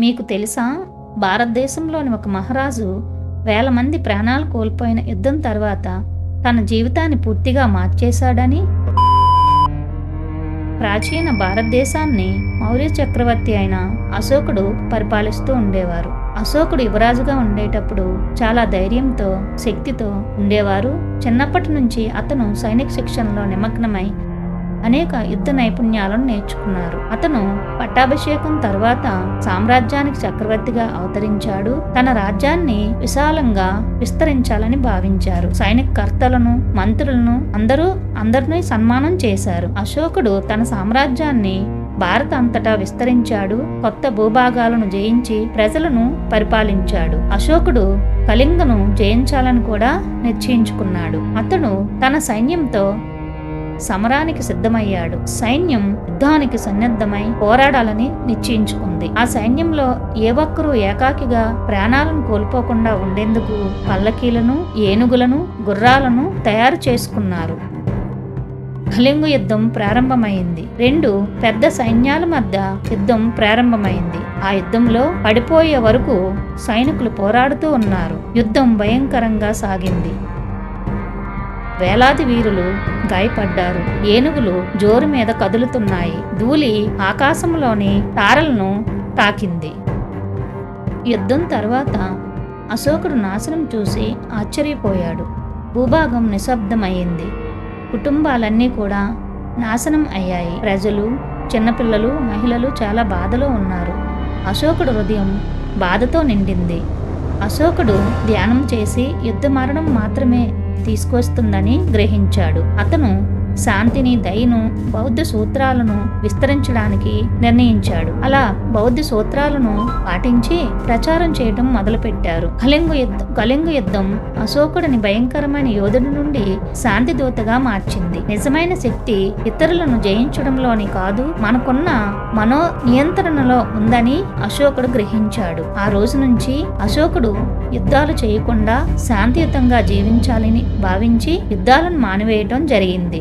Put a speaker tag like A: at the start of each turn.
A: మీకు తెలుసా? భారతదేశంలోని ఒక మహారాజు వేల మంది ప్రాణాలు కోల్పోయిన యుద్ధం తర్వాత తన జీవితాన్ని పూర్తిగా మార్చేశాడని? ప్రాచీన భారతదేశాన్ని మౌర్య చక్రవర్తి అయిన అశోకుడు పరిపాలిస్తూ ఉండేవారు. అశోకుడు యువరాజుగా ఉండేటప్పుడు చాలా ధైర్యంతో శక్తితో ఉండేవారు. చిన్నప్పటి నుంచి అతను సైనిక శిక్షణలో నిమగ్నమై అనేక యుద్ధ నైపుణ్యాలను నేర్చుకున్నారు. అతను పట్టాభిషేకం తర్వాత సామ్రాజ్యానికి చక్రవర్తిగా అవతరించాడు. తన రాజ్యాన్ని విశాలంగా విస్తరించాలని భావించారు. సైనిక కర్తలను మంత్రులను అందరూ అందరినీ సన్మానం చేశారు. అశోకుడు తన సామ్రాజ్యాన్ని భారత అంతటా విస్తరించాడు. కొత్త భూభాగాలను జయించి ప్రజలను పరిపాలించాడు. అశోకుడు కళింగను జయించాలని కూడా నిశ్చయించుకున్నాడు. అతను తన సైన్యంతో సమరానికి సిద్ధమయ్యాడు. సైన్యం యుద్ధానికి సన్నద్ధమై పోరాడాలని నిశ్చయించుకుంది. ఆ సైన్యంలో ఏ ఒక్కరూ ఏకాకిగా ప్రాణాలను కోల్పోకుండా ఉండేందుకు పల్లకీలను ఏనుగులను గుర్రాలను తయారు చేసుకున్నారు. కళింగు యుద్ధం ప్రారంభమైంది. రెండు పెద్ద సైన్యాల మధ్య యుద్ధం ప్రారంభమైంది. ఆ యుద్ధంలో పడిపోయే వరకు సైనికులు పోరాడుతూ ఉన్నారు. యుద్ధం భయంకరంగా సాగింది. వేలాది వీరులు గాయపడ్డారు. ఏనుగులు జోరు మీద కదులుతున్నాయి. ధూళి ఆకాశంలోని తారలను తాకింది. యుద్ధం తర్వాత అశోకుడు నాశనం చూసి ఆశ్చర్యపోయాడు. భూభాగం నిశ్శబ్దమయ్యింది. కుటుంబాలన్నీ కూడా నాశనం అయ్యాయి. ప్రజలు చిన్నపిల్లలు మహిళలు చాలా బాధలో ఉన్నారు. అశోకుడు హృదయం బాధతో నిండింది. అశోకుడు ధ్యానం చేసి యుద్ధ మరణం మాత్రమే తీసుకొస్తుందని గ్రహించాడు. అతను శాంతిని దయను బౌద్ధ సూత్రాలను విస్తరించడానికి నిర్ణయించాడు. అలా బౌద్ధ సూత్రాలను పాటించి ప్రచారం చేయడం మొదలుపెట్టారు. కళింగు యుద్ధం కళింగు యుద్ధం అశోకుడిని భయంకరమైన యోధుడి నుండి శాంతి దూతగా మార్చింది. నిజమైన శక్తి ఇతరులను జయించడంలోని కాదు మనకున్న మనో నియంత్రణలో ఉందని అశోకుడు గ్రహించాడు. ఆ రోజు నుంచి అశోకుడు యుద్ధాలు చేయకుండా శాంతియుతంగా జీవించాలని భావించి యుద్ధాలను మానివేయటం జరిగింది.